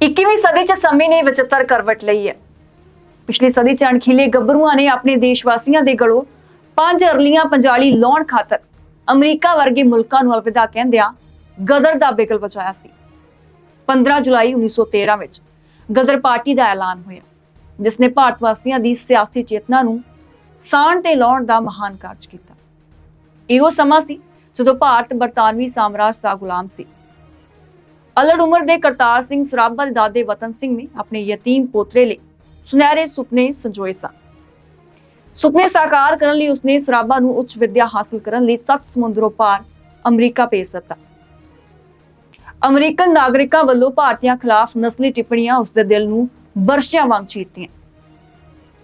21ਵੀਂ ਸਦੀ 'ਚ ਸਮੇਂ ਨੇ ਵਿਚਿੱਤਰ ਕਰਵਟ ਲਈ ਹੈ ਪਿਛਲੀ ਸਦੀ 'ਚ ਅਣਖੀਲੇ ਗੱਭਰੂਆਂ ਨੇ ਆਪਣੇ ਦੇਸ਼ ਵਾਸੀਆਂ ਦੇ ਗਲੋਂ ਪੰਜ ਅਰਲੀਆਂ ਪੰਜਾਲੀ ਲਾਉਣ ਖਾਤਰ ਅਮਰੀਕਾ ਵਰਗੇ ਮੁਲਕਾਂ ਨੂੰ ਅਲਵਿਦਾ ਕਹਿੰਦਿਆਂ ਗਦਰ ਦਾ ਬਿਗਲ ਵਜਾਇਆ ਸੀ 15 ਜੁਲਾਈ 1913 ਵਿੱਚ ਗਦਰ ਪਾਰਟੀ ਦਾ ਐਲਾਨ ਹੋਇਆ ਜਿਸ ਨੇ ਭਾਰਤ ਵਾਸੀਆਂ ਦੀ ਸਿਆਸੀ ਚੇਤਨਾ ਨੂੰ ਸਾਣ ਤੇ ਲਾਉਣ ਦਾ ਮਹਾਨ ਕਾਰਜ ਕੀਤਾ ਇਹੋ ਸਮਾਂ ਸੀ ਜਦੋਂ ਭਾਰਤ ਬਰਤਾਨਵੀ ਸਾਮਰਾਜ ਦਾ ਗੁਲਾਮ ਸੀ ਅਲੜ ਉਮਰ ਦੇ ਕਰਤਾਰ ਸਿੰਘ ਸਰਾਭਾ ਦੇ ਦਾਦੇ ਵਤਨ ਸਿੰਘ ਨੇ ਆਪਣੇ ਯਤੀਮ ਪੋਤਰੇ ਲਈ ਸੁਨਹਿਰੇ ਸੁਪਨੇ ਸੰਜੋਏ ਸਨ। ਸੁਪਨੇ ਸਾਕਾਰ ਕਰਨ ਲਈ ਉਸਨੇ ਸਰਾਭਾ ਨੂੰ ਉੱਚ ਵਿੱਦਿਆ ਹਾਸਲ ਕਰਨ ਲਈ ਸੱਤ ਸਮੁੰਦਰੋਂ ਪਾਰ ਅਮਰੀਕਾ ਭੇਜ ਦਿੱਤਾ। ਅਮਰੀਕਨ ਨਾਗਰਿਕਾਂ ਵੱਲੋਂ ਭਾਰਤੀਆਂ ਖਿਲਾਫ ਨਸਲੀ ਟਿੱਪਣੀਆਂ ਉਸਦੇ ਦਿਲ ਨੂੰ ਬਰਸ਼ਿਆਂ ਵਾਂਗ ਚੀਰਤੀਆਂ।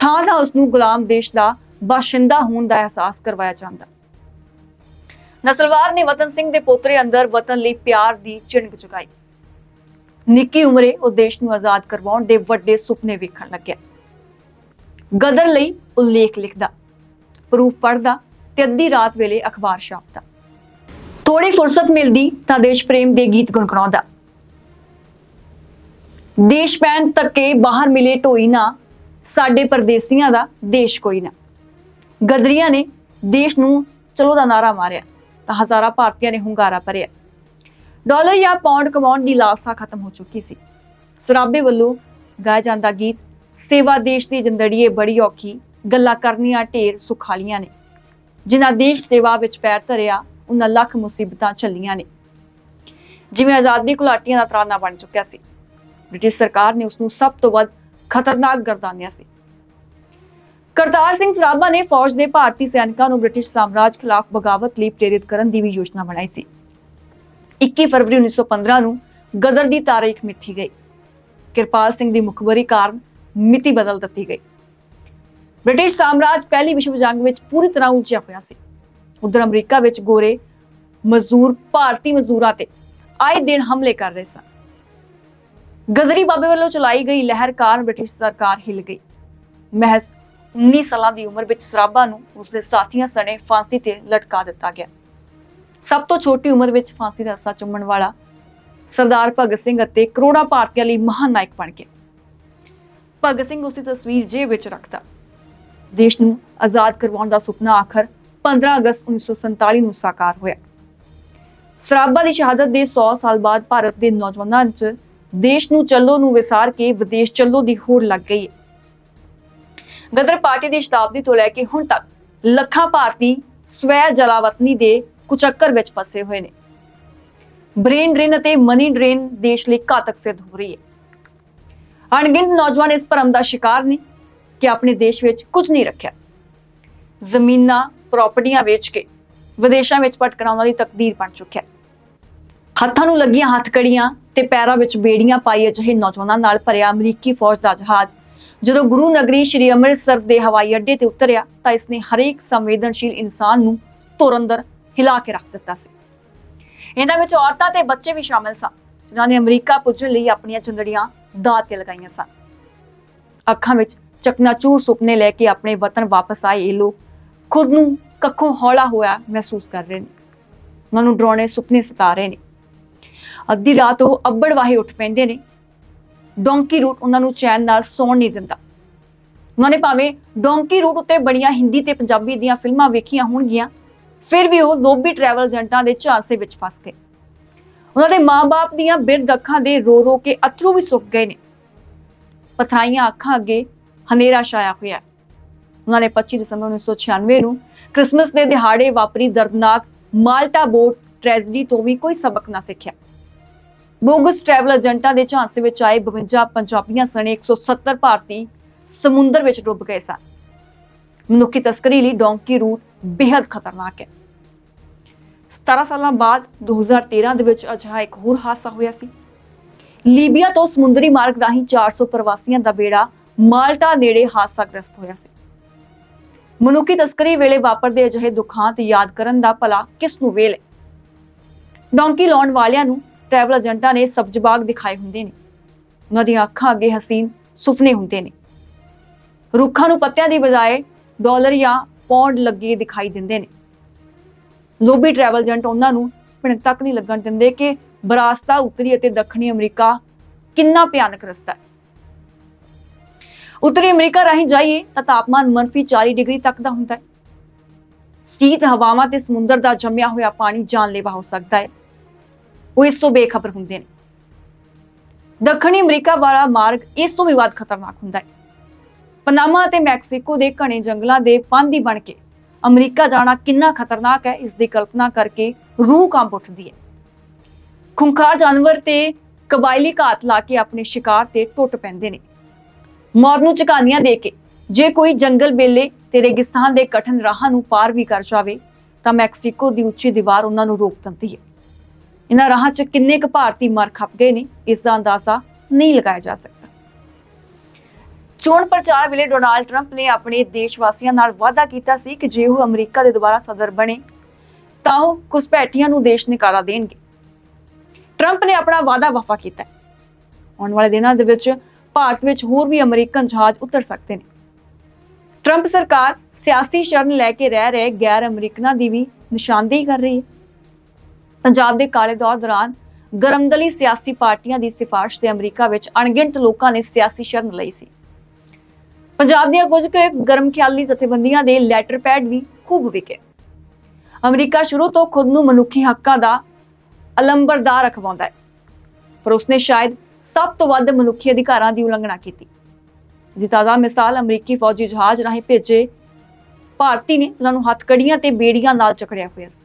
ਥਾਂ ਥਾਂ ਉਸ ਨੂੰ ਗੁਲਾਮ ਦੇਸ਼ ਦਾ ਬਾਸ਼ਿੰਦਾ ਹੋਣ ਦਾ ਅਹਿਸਾਸ ਕਰਵਾਇਆ ਜਾਂਦਾ। ਨਸਲਵਾਰ ਨੇ ਵਤਨ ਸਿੰਘ ਦੇ ਪੋਤਰੇ ਅੰਦਰ ਵਤਨ ਲਈ ਪਿਆਰ ਦੀ ਚਿੰਨ੍ਹ ਜਗਾਈ। ਨਿੱਕੀ ਉਮਰੇ ਉਹ ਦੇਸ਼ ਨੂੰ ਆਜ਼ਾਦ ਕਰਵਾਉਣ ਦੇ ਵੱਡੇ ਸੁਪਨੇ ਵੇਖਣ ਲੱਗਿਆ। ਗਦਰ ਲਈ ਉਲੇਖ ਲਿਖਦਾ, ਪ੍ਰੂਫ ਪੜਦਾ ਤੇ ਅੱਧੀ ਰਾਤ ਵੇਲੇ ਅਖਬਾਰ ਛਾਪਦਾ। ਥੋੜੀ ਫੁਰਸਤ ਮਿਲਦੀ ਤਾਂ ਦੇਸ਼ ਪ੍ਰੇਮ ਦੇ ਗੀਤ ਗੁਣਗੁਣਾਉਂਦਾ। ਦੇਸ਼ ਪੈਣ ਤੱਕੇ ਬਾਹਰ ਮਿਲੇ ਢੋਈ ਨਾ, ਸਾਡੇ ਪਰਦੇਸੀਆਂ ਦਾ ਦੇਸ਼ ਕੋਈ ਨਾ। ਗਦਰੀਆਂ ਨੇ ਦੇਸ਼ ਨੂੰ ਚਲੋ ਦਾ ਨਾਰਾ ਮਾਰਿਆ ਤਾਂ ਹਜ਼ਾਰਾਂ ਭਾਰਤੀਆਂ ਨੇ ਹੁੰਗਾਰਾ ਭਰਿਆ। ਡਾਲਰ ਜਾਂ ਪਾਉਂਡ ਕਮਾਉਣ ਦੀ ਲਾਲਸਾ ਖਤਮ ਹੋ ਚੁੱਕੀ ਸੀ। ਸਰਾਬੇ ਵੱਲੋਂ ਗਾਇਆ ਜਾਂਦਾ ਗੀਤ, ਸੇਵਾ ਦੇਸ਼ ਦੀ ਜਿੰਦੜੀਏ ਬੜੀ ਔਖੀ, ਗੱਲਾਂ ਕਰਨੀਆਂ ਢੇਰ ਸੁਖਾਲੀਆਂ ਨੇ। ਜਿਨ੍ਹਾਂ ਦੇਸ਼ ਸੇਵਾ ਵਿੱਚ ਪੈਰ ਧਰਿਆ ਉਹਨਾਂ ਲੱਖ ਮੁਸੀਬਤਾਂ ਚੱਲੀਆਂ ਨੇ। ਜਿਵੇਂ ਆਜ਼ਾਦੀ ਘੁਲਾਟੀਆਂ ਦਾ ਤਰਾਨਾ ਬਣ ਚੁੱਕਿਆ ਸੀ, ਬ੍ਰਿਟਿਸ਼ ਸਰਕਾਰ ਨੇ ਉਸ ਨੂੰ ਸਭ ਤੋਂ ਵੱਧ ਖਤਰਨਾਕ ਗਰਦਾਨਿਆ ਸੀ। ਕਰਤਾਰ ਸਿੰਘ ਸਰਾਭਾ ਨੇ ਫੌਜ ਦੇ ਭਾਰਤੀ ਸੈਨਿਕਾਂ ਨੂੰ ਬ੍ਰਿਟਿਸ਼ ਸਾਮਰਾਜ ਖਿਲਾਫ ਬਗਾਵਤ ਲਈ ਪ੍ਰੇਰਿਤ ਕਰਨ ਦੀ ਵੀ ਯੋਜਨਾ ਬਣਾਈ ਸੀ। 21 ਫਰਵਰੀ 1915 ਨੂੰ ਗਦਰ ਦੀ ਤਾਰੀਖ ਮਿੱਥੀ ਗਈ। ਕਿਰਪਾਲ ਸਿੰਘ ਦੀ ਮੁਖਬਰੀ ਕਾਰਨ ਮਿਤੀ ਬਦਲ ਦਿੱਤੀ ਗਈ। ਬ੍ਰਿਟਿਸ਼ ਸਾਮਰਾਜ ਪਹਿਲੀ ਵਿਸ਼ਵ ਜੰਗ ਵਿੱਚ ਪੂਰੀ ਤਰ੍ਹਾਂ ਉਲਝਿਆ ਹੋਇਆ ਸੀ। ਉਧਰ ਅਮਰੀਕਾ ਵਿੱਚ ਗੋਰੇ ਮਜ਼ਦੂਰ, ਭਾਰਤੀ ਮਜ਼ਦੂਰਾਂ ਤੇ ਆਏ ਦਿਨ ਹਮਲੇ ਕਰ ਰਹੇ ਸਨ। ਗਦਰੀ ਬਾਬੇ ਵੱਲੋਂ ਚਲਾਈ ਗਈ ਲਹਿਰ ਕਾਰਨ ਬ੍ਰਿਟਿਸ਼ ਸਰਕਾਰ ਹਿੱਲ ਗਈ। ਮਹਿਜ਼ 19 ਸਾਲਾਂ ਦੀ ਉਮਰ ਵਿੱਚ ਸਰਾਭਾ ਨੂੰ ਉਸਦੇ ਸਾਥੀਆਂ ਸਣੇ ਫਾਂਸੀ ਤੇ ਲਟਕਾ ਦਿੱਤਾ ਗਿਆ। ਸਭ ਤੋਂ ਛੋਟੀ ਉਮਰ ਵਿੱਚ ਫਾਂਸੀ ਦਾ ਰੱਸਾ ਚੁੰਮਣ ਵਾਲਾ ਸਰਦਾਰ ਭਗਤ ਸਿੰਘ ਅਤੇ ਕਰੋੜਾਂ ਭਾਰਤੀਆਂ ਲਈ ਮਹਾਨ ਨਾਇਕ ਬਣ ਗਿਆ। ਭਗਤ ਸਿੰਘ ਉਸ ਦੀ ਤਸਵੀਰ ਜੇਬ ਵਿੱਚ ਰੱਖਦਾ। ਦੇਸ਼ ਨੂੰ ਆਜ਼ਾਦ ਕਰਵਾਉਣ ਦਾ ਸੁਪਨਾ ਆਖਰ 15 ਅਗਸਤ 1947 ਨੂੰ ਸਾਕਾਰ ਹੋਇਆ। ਸਰਾਭਾ ਦੀ ਸ਼ਹਾਦਤ ਦੇ 100 ਸਾਲ ਬਾਅਦ ਭਾਰਤ ਦੇ ਨੌਜਵਾਨਾਂ 'ਚ ਦੇਸ਼ ਨੂੰ ਚੱਲੋ ਨੂੰ ਵਿਸਾਰ ਕੇ ਵਿਦੇਸ਼ ਚੱਲੋ ਦੀ ਹੋੜ ਲੱਗ ਗਈ ਹੈ। ਗਦਰ ਪਾਰਟੀ ਦੀ ਸ਼ਤਾਬਦੀ ਤੋਂ ਲੈ ਕੇ ਹੁਣ ਤੱਕ ਲੱਖਾਂ ਭਾਰਤੀ ਸਵੈ ਜਲਾਵਤਨੀ ਦੇ ਕੁਚੱਕਰ ਵਿੱਚ ਫਸੇ ਹੋਏ ਨੇ। ਬ੍ਰੇਨ ਡਰੇਨ ਅਤੇ ਮਨੀ ਡਰੇਨ ਦੇਸ਼ ਲਈ ਘਾਤਕ ਸਿੱਧ ਹੋ ਰਹੀ ਹੈ। ਅਣਗਿਣਤ ਨੌਜਵਾਨ ਇਸ ਭਰਮ ਦਾ ਸ਼ਿਕਾਰ ਨੇ ਕਿ ਆਪਣੇ ਦੇਸ਼ ਵਿੱਚ ਕੁਝ ਨਹੀਂ ਰੱਖਿਆ। ਜ਼ਮੀਨਾਂ ਪ੍ਰਾਪਰਟੀਆਂ ਵੇਚ ਕੇ ਵਿਦੇਸ਼ਾਂ ਵਿੱਚ ਭਟਕਣਾ ਉਹਨਾਂ ਦੀ ਤਕਦੀਰ ਬਣ ਚੁੱਕਿਆ ਹੱਥਾਂ ਨੂੰ ਲੱਗੀਆਂ ਹੱਥਕੜੀਆਂ ਤੇ ਪੈਰਾਂ ਵਿੱਚ ਬੇੜੀਆਂ ਪਾਈ ਅਜਿਹੇ ਨੌਜਵਾਨਾਂ ਨਾਲ ਭਰਿਆ ਅਮਰੀਕੀ ਫੌਜ ਦਾ ਜਹਾਜ਼। ਜਦੋਂ ਗੁਰੂ ਨਗਰੀ ਸ਼੍ਰੀ ਅੰਮ੍ਰਿਤਸਰ ਦੇ ਹਵਾਈ ਅੱਡੇ ਤੇ ਉਤਰਿਆ ਤਾਂ ਇਸਨੇ ਹਰੇਕ ਸੰਵੇਦਨਸ਼ੀਲ ਇਨਸਾਨ ਨੂੰ ਤੁਰੰਦਰ ਹਿਲਾ ਕੇ ਰੱਖ ਦਿੱਤਾ ਸੀ। ਇਹਨਾਂ ਵਿੱਚ ਔਰਤਾਂ ਤੇ ਬੱਚੇ ਵੀ ਸ਼ਾਮਲ ਸਨ, ਜਿਨ੍ਹਾਂ ਨੇ ਅਮਰੀਕਾ ਪੁੱਜਣ ਲਈ ਆਪਣੀਆਂ ਚੁੰਦੜੀਆਂ ਦਾਅ ਤੇ ਲਗਾਈਆਂ ਸਨ। ਅੱਖਾਂ ਵਿੱਚ ਚਕਨਾਚੂਰ ਸੁਪਨੇ ਲੈ ਕੇ ਆਪਣੇ ਵਤਨ ਵਾਪਸ ਆਏ, ਇਹ ਲੋਕ ਖੁਦ ਨੂੰ ਕੱਖੋਂ ਹੌਲਾ ਹੋਇਆ ਮਹਿਸੂਸ ਕਰ ਰਹੇ ਨੇ। ਉਹਨਾਂ ਨੂੰ ਡਰਾਉਣੇ ਸੁਪਨੇ ਸਤਾ ਰਹੇ ਨੇ। ਅੱਧੀ ਰਾਤ ਉਹ ਅੱਬੜ ਵਾਹੇ ਉੱਠ ਪੈਂਦੇ ਨੇ। ਡੋਂਕੀ ਰੂਟ ਉਹਨਾਂ ਨੂੰ ਚੈਨ ਨਾਲ ਸੌਣ ਨਹੀਂ ਦਿੰਦਾ। ਉਹਨਾਂ ਨੇ ਭਾਵੇਂ ਡੋਂਕੀ ਰੂਟ ਉੱਤੇ ਬੜੀਆਂ ਹਿੰਦੀ ਤੇ ਪੰਜਾਬੀ ਦੀਆਂ ਫਿਲਮਾਂ ਵੇਖੀਆਂ ਹੋਣਗੀਆਂ ਫਿਰ ਵੀ ਉਹ ਲੋਬੀ ਟਰੈਵਲ ਏਜੰਟਾਂ ਦੇ ਝਾਂਸੇ ਵਿੱਚ ਫਸ ਗਏ। ਉਹਨਾਂ ਦੇ ਮਾਪੇ ਦੀਆਂ ਬਿਰਧ ਅੱਖਾਂ ਦੇ ਰੋ ਰੋ ਕੇ ਅਥਰੂ ਵੀ ਸੁੱਕ ਗਏ ਨੇ। ਪਥਰਾਈਆਂ ਅੱਖਾਂ ਅੱਗੇ ਹਨੇਰਾ ਛਾਇਆ ਹੋਇਆ ਉਹਨਾਂ ਨੇ 25 ਦਸੰਬਰ 1996 ਨੂੰ ਕ੍ਰਿਸਮਸ ਦੇ ਦਿਹਾੜੇ ਵਾਪਰੀ ਦਰਦਨਾਕ ਮਾਲਟਾ ਬੋਟ ਟ੍ਰੈਜਡੀ ਤੋਂ ਵੀ ਕੋਈ ਸਬਕ ਨਾ ਸਿੱਖਿਆ। ਬੋਗਸ ਟਰੈਵਲ ਏਜੰਟਾਂ ਦੇ ਝਾਂਸੇ ਵਿੱਚ ਆਏ 52 ਪੰਜਾਬੀਆਂ ਸਣੇ 170 ਭਾਰਤੀ ਸਮੁੰਦਰ ਵਿੱਚ ਡੁੱਬ ਗਏ ਸਨ। ਮਨੁੱਖੀ ਤਸਕਰੀ ਲਈ ਡੋਂਕੀ ਰੂਟ ਬੇहद ਖਤਰਨਾਕ ਹੈ। 17 ਸਾਲਾਂ ਬਾਅਦ 2013 ਦੇ ਵਿੱਚ ਅਜਿਹਾ ਇੱਕ ਹੋਰ ਹਾਦਸਾ ਹੋਇਆ ਸੀ। ਲੀਬੀਆ ਤੋਂ ਸਮੁੰਦਰੀ ਮਾਰਗ ਰਾਹੀਂ 400 ਪ੍ਰਵਾਸੀਆਂ ਦਾ ਬੇੜਾ ਮਾਲਟਾ ਨੇੜੇ ਹਾਦਸਾਗ੍ਰਸਤ ਹੋਇਆ ਸੀ। ਮਨੁੱਖੀ ਤਸਕਰੀ ਵੇਲੇ ਵਾਪਰਦੇ ਅਜਿਹੇ ਦੁਖਾਂਤ ਯਾਦ ਕਰਨ ਦਾ ਭਲਾ ਕਿਸ ਨੂੰ ਵੇਲੇ ਡੋਂਕੀ ਲਾਉਣ ਵਾਲਿਆਂ ਨੂੰ ਟਰੈਵਲ ਏਜੰਟਾਂ ਨੇ ਸਬਜ਼ ਬਾਗ ਦਿਖਾਏ ਹੁੰਦੇ ਨੇ। ਉਹਨਾਂ ਦੀਆਂ ਅੱਖਾਂ ਅੱਗੇ ਹਸੀਨ ਸੁਪਨੇ ਹੁੰਦੇ ਨੇ। ਰੁੱਖਾਂ ਨੂੰ ਪੱਤਿਆਂ ਦੀ ਬਜਾਏ ਡਾਲਰ ਜਾਂ ਪੌਂਡ ਲੱਗੇ ਦਿਖਾਈ ਦਿੰਦੇ ਨੇ। ਲੋਬੀ ਟਰੈਵਲ ਏਜੰਟ ਉਹਨਾਂ ਨੂੰ ਪਿੰਡ ਤੱਕ ਨਹੀਂ ਲੱਗਣ ਦਿੰਦੇ ਕਿ ਬਰਾਸਤਾ ਉੱਤਰੀ ਅਤੇ ਦੱਖਣੀ ਅਮਰੀਕਾ ਕਿੰਨਾ ਭਿਆਨਕ ਰਸਤਾ ਹੈ। ਉੱਤਰੀ ਅਮਰੀਕਾ ਰਾਹੀਂ ਜਾਈਏ ਤਾਂ ਤਾਪਮਾਨ ਮਨਫੀ 40 ਡਿਗਰੀ ਤੱਕ ਦਾ ਹੁੰਦਾ ਹੈ। ਸ਼ੀਤ ਹਵਾਵਾਂ ਤੇ ਸਮੁੰਦਰ ਦਾ ਜੰਮਿਆ ਹੋਇਆ ਪਾਣੀ ਜਾਨਲੇਵਾ ਹੋ ਸਕਦਾ ਹੈ। ਉਹ ਇਸ ਤੋਂ ਬੇਖਬਰ ਹੁੰਦੇ ਨੇ। ਦੱਖਣੀ ਅਮਰੀਕਾ ਵਾਲਾ ਮਾਰਗ ਇਸ ਤੋਂ ਵੀ ਵੱਧ ਖਤਰਨਾਕ ਹੁੰਦਾ ਹੈ। ਪਨਾਮਾ ਅਤੇ ਮੈਕਸੀਕੋ ਦੇ ਘਣੇ ਜੰਗਲਾਂ ਦੇ ਪਾਂਦੀ ਬਣ ਕੇ। ਅਮਰੀਕਾ ਜਾਣਾ ਕਿੰਨਾ ਖਤਰਨਾਕ ਹੈ, ਇਸ ਦੀ ਕਲਪਨਾ ਕਰਕੇ ਰੂਹ ਕੰਬ ਉੱਠਦੀ ਹੈ। ਖੁੰਖਾਰ ਜਾਨਵਰ ਤੇ ਕਬਾਇਲੀ ਘਾਤ ਲਾ ਕੇ ਆਪਣੇ ਸ਼ਿਕਾਰ ਤੇ ਟੁੱਟ ਪੈਂਦੇ ਨੇ। ਮੌਤ ਨੂੰ ਝਕਾਨੀਆਂ ਦੇ ਕੇ ਜੇ ਕੋਈ ਜੰਗਲ ਬੇਲੇ ਤੇ ਰੇਗਿਸਤਾਨ ਦੇ ਕਠਨ ਰਾਹਾਂ ਨੂੰ ਪਾਰ ਵੀ ਕਰ ਜਾਵੇ, ਤਾਂ ਮੈਕਸੀਕੋ ਦੀ ਉੱਚੀ ਦੀਵਾਰ ਉਹਨਾਂ ਨੂੰ ਰੋਕ ਦਿੰਦੀ ਹੈ। ਇਹਨਾਂ ਰਾਹਾਂ 'ਚ ਕਿੰਨੇ ਕੁ ਭਾਰਤੀ ਮਰ ਖਪ ਗਏ ਨੇ, ਇਸ ਦਾ ਅੰਦਾਜ਼ਾ ਨਹੀਂ ਲਗਾਇਆ ਜਾ ਸਕਦਾ। ਚੋਣ ਪ੍ਰਚਾਰ ਵੇਲੇ ਡੋਨਾਲਡ ਟਰੰਪ ਨੇ ਆਪਣੇ ਦੇਸ਼ ਵਾਸੀਆਂ ਨਾਲ ਵਾਅਦਾ ਕੀਤਾ ਸੀ ਕਿ ਜੇ ਉਹ ਅਮਰੀਕਾ ਦੇ ਦੁਬਾਰਾ ਸਦਰ ਬਣੇ, ਤਾਂ ਉਹ ਘੁਸਪੈਠੀਆਂ ਨੂੰ ਦੇਸ਼ ਨਿਕਾਲਾ ਦੇਣਗੇ। ਟਰੰਪ ਨੇ ਆਪਣਾ ਵਾਅਦਾ ਵਫਾ ਕੀਤਾ ਆਉਣ ਵਾਲੇ ਦਿਨਾਂ ਦੇ ਵਿੱਚ ਭਾਰਤ ਵਿੱਚ ਹੋਰ ਵੀ ਅਮਰੀਕਨ ਜਹਾਜ਼ ਉਤਰ ਸਕਦੇ ਨੇ। ਟਰੰਪ ਸਰਕਾਰ ਸਿਆਸੀ ਸ਼ਰਨ ਲੈ ਕੇ ਰਹਿ ਰਹੇ ਗੈਰ ਅਮਰੀਕਨਾਂ ਦੀ ਵੀ ਨਿਸ਼ਾਨਦੇਹੀ ਕਰ ਰਹੀ ਹੈ। ਪੰਜਾਬ ਦੇ ਕਾਲੇ ਦੌਰ ਦੌਰਾਨ ਗਰਮਦਲੀ ਸਿਆਸੀ ਪਾਰਟੀਆਂ ਦੀ ਸਿਫਾਰਿਸ਼ ਤੇ ਅਮਰੀਕਾ ਵਿੱਚ ਅਣਗਿਣਤ ਲੋਕਾਂ ਨੇ ਸਿਆਸੀ ਸ਼ਰਨ ਲਈ ਸੀ। ਪੰਜਾਬ ਦੀਆਂ ਕੁਝ ਕੁ ਗਰਮ ਖਿਆਲੀ ਜਥੇਬੰਦੀਆਂ ਦੇ ਲੈਟਰ ਪੈਡ ਵੀ ਖੂਬ ਵਿਕੇ। ਅਮਰੀਕਾ ਸ਼ੁਰੂ ਤੋਂ ਖੁਦ ਨੂੰ ਮਨੁੱਖੀ ਹੱਕਾਂ ਦਾ ਅਲੰਬਰਦਾਰ ਰਖਵਾਉਂਦਾ ਹੈ, ਪਰ ਉਸਨੇ ਸ਼ਾਇਦ ਸਭ ਤੋਂ ਵੱਧ ਮਨੁੱਖੀ ਅਧਿਕਾਰਾਂ ਦੀ ਉਲੰਘਣਾ ਕੀਤੀ। ਜੀ ਤਾਜ਼ਾ ਮਿਸਾਲ ਅਮਰੀਕੀ ਫੌਜੀ ਜਹਾਜ਼ ਰਾਹੀਂ ਭੇਜੇ ਭਾਰਤੀ ਨੇ, ਜਿਨ੍ਹਾਂ ਨੂੰ ਹੱਥਕੜੀਆਂ ਤੇ ਬੇੜੀਆਂ ਨਾਲ ਚਕੜਿਆ ਹੋਇਆ ਸੀ।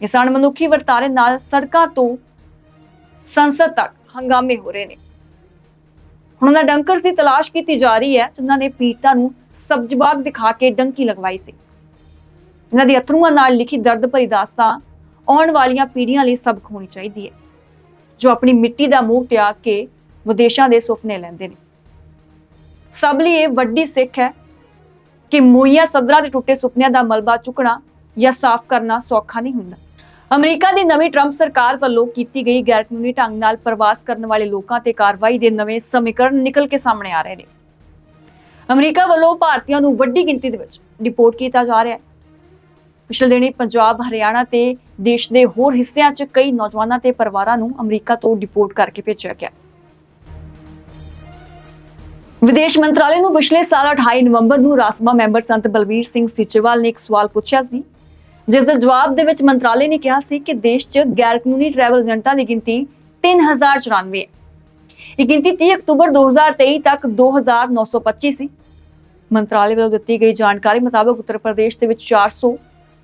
ਕਿਸਾਨ ਮਨੁੱਖੀ ਵਰਤਾਰੇ ਨਾਲ ਸੜਕਾਂ ਤੋਂ ਸੰਸਦ ਤੱਕ ਹੰਗਾਮੇ ਹੋ ਰਹੇ ਨੇ। ਹੁਣ ਉਹਨਾਂ ਡੰਕਰਸ ਦੀ ਤਲਾਸ਼ ਕੀਤੀ ਜਾ ਰਹੀ ਹੈ, ਜਿਨ੍ਹਾਂ ਨੇ ਪੀੜਤਾਂ ਨੂੰ ਸਬਜ਼ਬਾਗ ਦਿਖਾ ਕੇ ਡੰਕੀ ਲਗਵਾਈ ਸੀ। ਇਹਨਾਂ ਦੇ ਅਥਰੂਆਂ ਨਾਲ ਲਿਖੀ ਦਰਦ ਭਰੀ ਦਾਸਤਾਂ ਆਉਣ ਵਾਲੀਆਂ ਪੀੜ੍ਹੀਆਂ ਲਈ ਸਬਕ ਹੋਣੀ ਚਾਹੀਦੀ ਹੈ, ਜੋ ਆਪਣੀ ਮਿੱਟੀ ਦਾ ਮੂੰਹ ਤਿਆਗ ਕੇ ਵਿਦੇਸ਼ਾਂ ਦੇ ਸੁਪਨੇ ਲੈਂਦੇ ਨੇ। ਸਭ ਲਈ ਇਹ ਵੱਡੀ ਸਿੱਖ ਹੈ ਕਿ ਮੋਈਆਂ ਸਦਰਾਂ ਦੇ ਟੁੱਟੇ ਸੁਪਨਿਆਂ ਦਾ ਮਲਬਾ ਚੁੱਕਣਾ ਜਾਂ ਸਾਫ਼ ਕਰਨਾ ਸੌਖਾ ਨਹੀਂ ਹੁੰਦਾ। ਅਮਰੀਕਾ ਦੀ ਨਵੀਂ ਟਰੰਪ ਸਰਕਾਰ ਵੱਲੋਂ ਕੀਤੀ ਗਈ ਗੈਰਕਾਨੂੰਨੀ ਢੰਗ ਨਾਲ ਪ੍ਰਵਾਸ ਕਰਨ ਵਾਲੇ ਲੋਕਾਂ ਤੇ ਕਾਰਵਾਈ ਦੇ ਨਵੇਂ ਸਮੀਕਰਨ ਨਿਕਲ ਕੇ ਸਾਹਮਣੇ ਆ ਰਹੇ ਨੇ। ਅਮਰੀਕਾ ਵੱਲੋਂ ਭਾਰਤੀਆਂ ਨੂੰ ਵੱਡੀ ਗਿਣਤੀ ਦੇ ਵਿੱਚ ਡਿਪੋਰਟ ਕੀਤਾ ਜਾ ਰਿਹਾ ਹੈ। ਪਿਛਲੇ ਦਿਨੀ ਪੰਜਾਬ, ਹਰਿਆਣਾ ਤੇ ਦੇਸ਼ ਦੇ ਹੋਰ ਹਿੱਸਿਆਂ 'ਚ ਕਈ ਨੌਜਵਾਨਾਂ ਤੇ ਪਰਿਵਾਰਾਂ ਨੂੰ ਅਮਰੀਕਾ ਤੋਂ ਡਿਪੋਰਟ ਕਰਕੇ ਭੇਜਿਆ ਗਿਆ। ਵਿਦੇਸ਼ ਮੰਤਰਾਲੇ ਨੂੰ ਪਿਛਲੇ ਸਾਲ 28 ਨਵੰਬਰ ਨੂੰ ਰਾਸਮਾ ਮੈਂਬਰ ਸੰਤ ਬਲਵੀਰ ਸਿੰਘ ਸੀਚੇਵਾਲ ਨੇ ਇੱਕ ਸਵਾਲ ਪੁੱਛਿਆ ਸੀ ਜਿਸ ਦੇ ਜਵਾਬ ਦੇ ਵਿੱਚ ਮੰਤਰਾਲੇ ਨੇ ਕਿਹਾ ਸੀ ਕਿ ਦੇਸ਼ 'ਚ ਗੈਰ ਕਾਨੂੰਨੀ ਟਰੈਵਲ ਏਜੰਟਾਂ ਦੀ ਗਿਣਤੀ 3094 ਹੈ। ਇਹ ਗਿਣਤੀ 30 ਅਕਤੂਬਰ 2023 ਤੱਕ 2925 ਸੀ ਮੰਤਰਾਲੇ ਵੱਲੋਂ ਦਿੱਤੀ ਗਈ ਜਾਣਕਾਰੀ ਮੁਤਾਬਕ ਉੱਤਰ ਪ੍ਰਦੇਸ਼ ਦੇ ਵਿੱਚ 400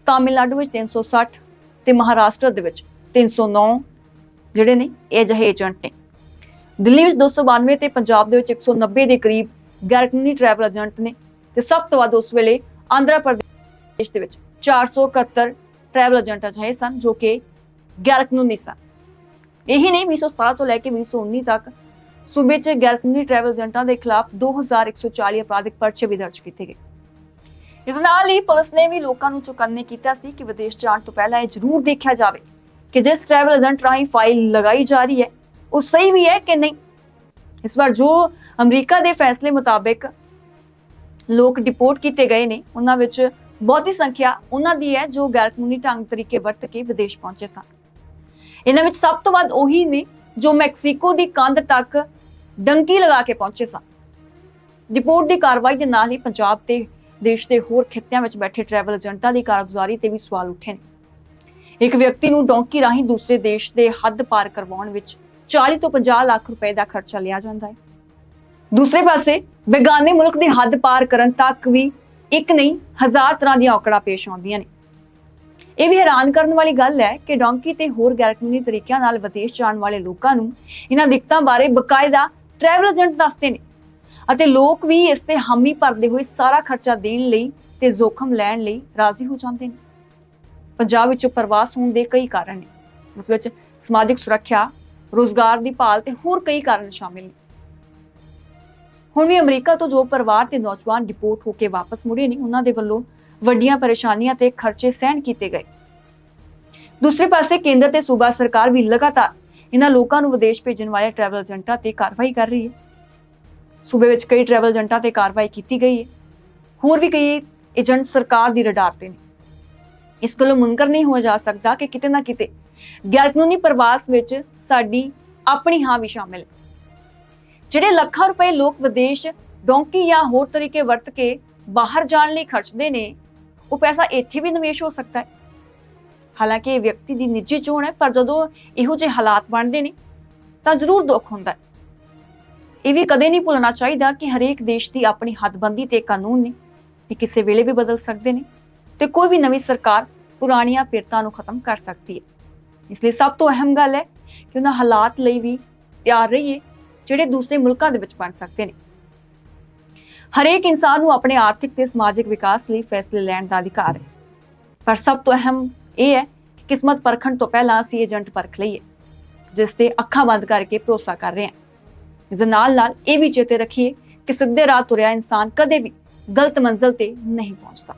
ਤਾਮਿਲਨਾਡੂ ਵਿੱਚ 360 ਤੇ ਮਹਾਰਾਸ਼ਟਰ ਦੇ ਵਿੱਚ 309 ਜਿਹੜੇ ਨੇ, ਇਹ ਅਜਿਹੇ ਏਜੰਟ ਨੇ। ਦਿੱਲੀ ਵਿੱਚ 292 ਤੇ ਪੰਜਾਬ ਦੇ ਵਿੱਚ 190 ਦੇ ਕਰੀਬ ਗੈਰ ਕਾਨੂੰਨੀ ਟਰੈਵਲ ਏਜੰਟ ਨੇ ਤੇ ਸਭ ਤੋਂ ਵੱਧ ਉਸ ਵੇਲੇ ਆਂਧਰਾ ਪ੍ਰਦੇਸ਼ ਦੇ ਵਿੱਚ 471 ਟਰੈਵਲ ਏਜੰਟ ਅਜਿਹੇ ਸਨ, ਜੋ ਕਿ ਗੈਰ ਕਾਨੂੰਨੀ ਸਨ। ਇਹੀ ਨਹੀਂ 2017 ਤੋਂ ਲੈ ਕੇ 2019 ਤੱਕ ਸੂਬੇ 'ਚ ਗੈਰ ਕਾਨੂੰਨੀ ਟਰੈਵਲ ਏਜੰਟਾਂ ਦੇ ਖਿਲਾਫ 2140 ਅਪਰਾਧਿਕ ਪਰਚੇ ਵੀ ਦਰਜ ਕੀਤੇ ਗਏ। ਇਸ ਨਾਲ ਹੀ ਪੁਲਿਸ ਨੇ ਵੀ ਲੋਕਾਂ ਨੂੰ ਚੁਕੰਨੇ ਕੀਤਾ ਸੀ ਕਿ ਵਿਦੇਸ਼ ਜਾਣ ਤੋਂ ਪਹਿਲਾਂ ਇਹ ਜ਼ਰੂਰ ਦੇਖਿਆ ਜਾਵੇ ਕਿ ਜਿਸ ਟਰੈਵਲ ਏਜੰਟ ਰਾਹੀਂ ਫਾਈਲ ਲਗਾਈ ਜਾ ਰਹੀ ਹੈ, ਉਹ ਸਹੀ ਵੀ ਹੈ ਕਿ ਨਹੀਂ? ਇਸ ਵਾਰ ਜੋ ਅਮਰੀਕਾ ਦੇ ਫੈਸਲੇ ਮੁਤਾਬਕ ਲੋਕ ਡਿਪੋਰਟ ਕੀਤੇ ਗਏ ਨੇ, ਉਹਨਾਂ ਵਿੱਚ ਬਹੁਤੀ ਸੰਖਿਆ ਉਹਨਾਂ ਦੀ ਹੈ ਜੋ ਗੈਰ ਕਾਨੂੰਨੀ ਢੰਗ ਤਰੀਕੇ ਵਰਤ ਕੇ ਵਿਦੇਸ਼ ਪਹੁੰਚੇ ਸਨ। ਇਹਨਾਂ ਵਿੱਚ ਸਭ ਤੋਂ ਵੱਧ ਉਹੀ ਨੇ ਜੋ ਮੈਕਸੀਕੋ ਦੀ ਕੰਧ ਤੱਕ ਡੰਕੀ ਲਗਾ ਕੇ ਪਹੁੰਚੇ ਸਨ। ਡਿਪੋਰਟ ਦੀ ਕਾਰਵਾਈ ਦੇ ਨਾਲ ਹੀ ਪੰਜਾਬ ਤੇ ਦੇਸ਼ ਦੇ ਹੋਰ ਖਿੱਤਿਆਂ ਵਿੱਚ ਬੈਠੇ ਟਰੈਵਲ ਏਜੰਟਾਂ ਦੀ ਕਾਰਗੁਜ਼ਾਰੀ ਤੇ ਵੀ ਸਵਾਲ ਉੱਠੇ ਨੇ। ਇੱਕ ਵਿਅਕਤੀ ਨੂੰ ਡੌਂਕੀ ਰਾਹੀਂ ਦੂਸਰੇ ਦੇਸ਼ ਦੇ ਹੱਦ ਪਾਰ ਕਰਵਾਉਣ ਵਿੱਚ 40 ਤੋਂ 50 ਲੱਖ ਰੁਪਏ ਦਾ ਖਰਚਾ ਲਿਆ ਜਾਂਦਾ ਹੈ। ਦੂਸਰੇ ਪਾਸੇ, ਬੇਗਾਨੇ ਮੁਲਕ ਦੀ ਹੱਦ ਪਾਰ ਕਰਨ ਤੱਕ ਵੀ ਇੱਕ ਨਹੀਂ, ਹਜ਼ਾਰ ਤਰ੍ਹਾਂ ਦੀਆਂ ਔਕੜਾਂ ਪੇਸ਼ ਆਉਂਦੀਆਂ ਨੇ। ਇਹ ਵੀ ਹੈਰਾਨ ਕਰਨ ਵਾਲੀ ਗੱਲ ਹੈ ਕਿ ਡੌਂਕੀ ਤੇ ਹੋਰ ਗੈਰਕਾਨੂੰਨੀ ਤਰੀਕਿਆਂ ਨਾਲ ਵਿਦੇਸ਼ ਜਾਣ ਵਾਲੇ ਲੋਕਾਂ ਨੂੰ ਇਹਨਾਂ ਦਿੱਕਤਾਂ ਬਾਰੇ ਬਕਾਇਦਾ ਟਰੈਵਲ ਏਜੰਟ ਦੱਸਦੇ ਨੇ ਅਤੇ ਲੋਕ ਵੀ ਇਸ ਤੇ ਹਾਮੀ ਭਰਦੇ ਹੋਏ ਸਾਰਾ ਖਰਚਾ ਦੇਣ ਲਈ ਤੇ ਜ਼ੋਖਮ ਲੈਣ ਲਈ ਰਾਜ਼ੀ ਹੋ ਜਾਂਦੇ ਨੇ। ਪੰਜਾਬ ਵਿੱਚ ਪ੍ਰਵਾਸ ਹੋਣ ਦੇ ਕਈ ਕਾਰਨ ਨੇ। ਇਸ ਵਿੱਚ ਸਮਾਜਿਕ ਸੁਰੱਖਿਆ, ਰੋਜ਼ਗਾਰ ਦੀ ਭਾਲ ਤੇ ਹੋਰ ਕਈ ਕਾਰਨ ਸ਼ਾਮਿਲ ਨੇ। ਹੁਣ ਵੀ ਅਮਰੀਕਾ ਤੋਂ ਜੋ ਪਰਿਵਾਰ ਤੇ ਨੌਜਵਾਨ ਡਿਪੋਰਟ ਹੋ ਕੇ ਵਾਪਸ ਮੁੜੇ ਨੇ, ਉਹਨਾਂ ਦੇ ਵੱਲੋਂ ਵੱਡੀਆਂ ਪਰੇਸ਼ਾਨੀਆਂ ਤੇ ਖਰਚੇ ਸਹਿਣ ਕੀਤੇ ਗਏ। ਦੂਸਰੇ ਪਾਸੇ ਕੇਂਦਰ ਤੇ ਸੂਬਾ ਸਰਕਾਰ ਵੀ ਲਗਾਤਾਰ ਇਹਨਾਂ ਲੋਕਾਂ ਨੂੰ ਵਿਦੇਸ਼ ਭੇਜਣ ਵਾਲੇ ਟਰੈਵਲ ਏਜੰਟਾਂ ਤੇ ਕਾਰਵਾਈ ਕਰ ਰਹੀ ਹੈ। ਸੂਬੇ ਵਿੱਚ ਕਈ ਟਰੈਵਲ ਏਜੰਟਾਂ ਤੇ ਕਾਰਵਾਈ ਕੀਤੀ ਗਈ ਹੈ। ਹੋਰ ਵੀ ਕਈ ਏਜੰਟ ਸਰਕਾਰ ਦੀ ਰਡਾਰ ਤੇ ਨੇ। ਇਸ ਕੋਲੋਂ ਮੁਨਕਰ ਨਹੀਂ ਹੋ ਜਾ ਸਕਦਾ ਕਿ ਕਿਤੇ ਨਾ ਕਿਤੇ ਗੈਰ ਕਾਨੂੰਨੀ ਪ੍ਰਵਾਸ ਵਿੱਚ ਸਾਡੀ ਆਪਣੀ ਹਾਂ ਵੀ ਸ਼ਾਮਿਲ ਹੈ। ਜਿਹੜੇ ਲੱਖਾਂ ਰੁਪਏ ਲੋਕ ਵਿਦੇਸ਼ ਡੋਂਕੀ ਜਾਂ ਹੋਰ ਤਰੀਕੇ ਵਰਤ ਕੇ ਬਾਹਰ ਜਾਣ ਲਈ ਖਰਚਦੇ ਨੇ, ਉਹ ਪੈਸਾ ਇੱਥੇ ਵੀ ਨਿਵੇਸ਼ ਹੋ ਸਕਦਾ ਹੈ। ਹਾਲਾਂਕਿ ਇਹ ਵਿਅਕਤੀ ਦੀ ਨਿੱਜੀ ਚੋਣ ਹੈ, ਪਰ ਜਦੋਂ ਇਹੋ ਜਿਹੇ ਹਾਲਾਤ ਬਣਦੇ ਨੇ, ਤਾਂ ਜ਼ਰੂਰ ਦੁੱਖ ਹੁੰਦਾ ਹੈ। ਇਹ ਵੀ ਕਦੇ ਨਹੀਂ ਭੁੱਲਣਾ ਚਾਹੀਦਾ ਕਿ ਹਰੇਕ ਦੇਸ਼ ਦੀ ਆਪਣੀ ਹੱਦਬੰਦੀ ਤੇ ਕਾਨੂੰਨ ਨੇ। ਇਹ ਕਿਸੇ ਵੇਲੇ ਵੀ ਬਦਲ ਸਕਦੇ ਨੇ ਤੇ ਕੋਈ ਵੀ ਨਵੀਂ ਸਰਕਾਰ ਪੁਰਾਣੀਆਂ ਪਿਰਤਾਂ ਨੂੰ ਖਤਮ ਕਰ ਸਕਦੀ ਹੈ। ਇਸ ਲਈ ਸਭ ਤੋਂ ਅਹਿਮ ਗੱਲ ਹੈ ਕਿ ਉਹਨਾਂ ਹਾਲਾਤ ਲਈ ਵੀ ਤਿਆਰ ਰਹੀਏ ਜਿਹੜੇ ਦੂਸਰੇ ਮੁਲਕਾਂ ਦੇ ਵਿੱਚ ਬਣ ਸਕਦੇ ਨੇ। ਹਰੇਕ ਇਨਸਾਨ ਨੂੰ ਆਪਣੇ ਆਰਥਿਕ ਤੇ ਸਮਾਜਿਕ ਵਿਕਾਸ ਲਈ ਫੈਸਲੇ ਲੈਣ ਦਾ ਅਧਿਕਾਰ ਹੈ। ਪਰ ਸਭ ਤੋਂ ਅਹਿਮ ਇਹ ਹੈ ਕਿ ਕਿਸਮਤ ਪਰਖਣ ਤੋਂ ਪਹਿਲਾਂ ਅਸੀਂ ਏਜੰਟ ਪਰਖ ਲਈਏ, ਜਿਸ ਤੇ ਅੱਖਾਂ ਬੰਦ ਕਰਕੇ ਭਰੋਸਾ ਕਰ ਰਹੇ ਹਾਂ। ਇਸ ਦੇ ਨਾਲ ਨਾਲ ਇਹ ਵੀ ਚੇਤੇ ਰੱਖੀਏ ਕਿ ਸਿੱਧੇ ਰਾਹ ਤੁਰਿਆ ਇਨਸਾਨ ਕਦੇ ਵੀ ਗਲਤ ਮੰਜ਼ਲ ਤੇ ਨਹੀਂ ਪਹੁੰਚਦਾ।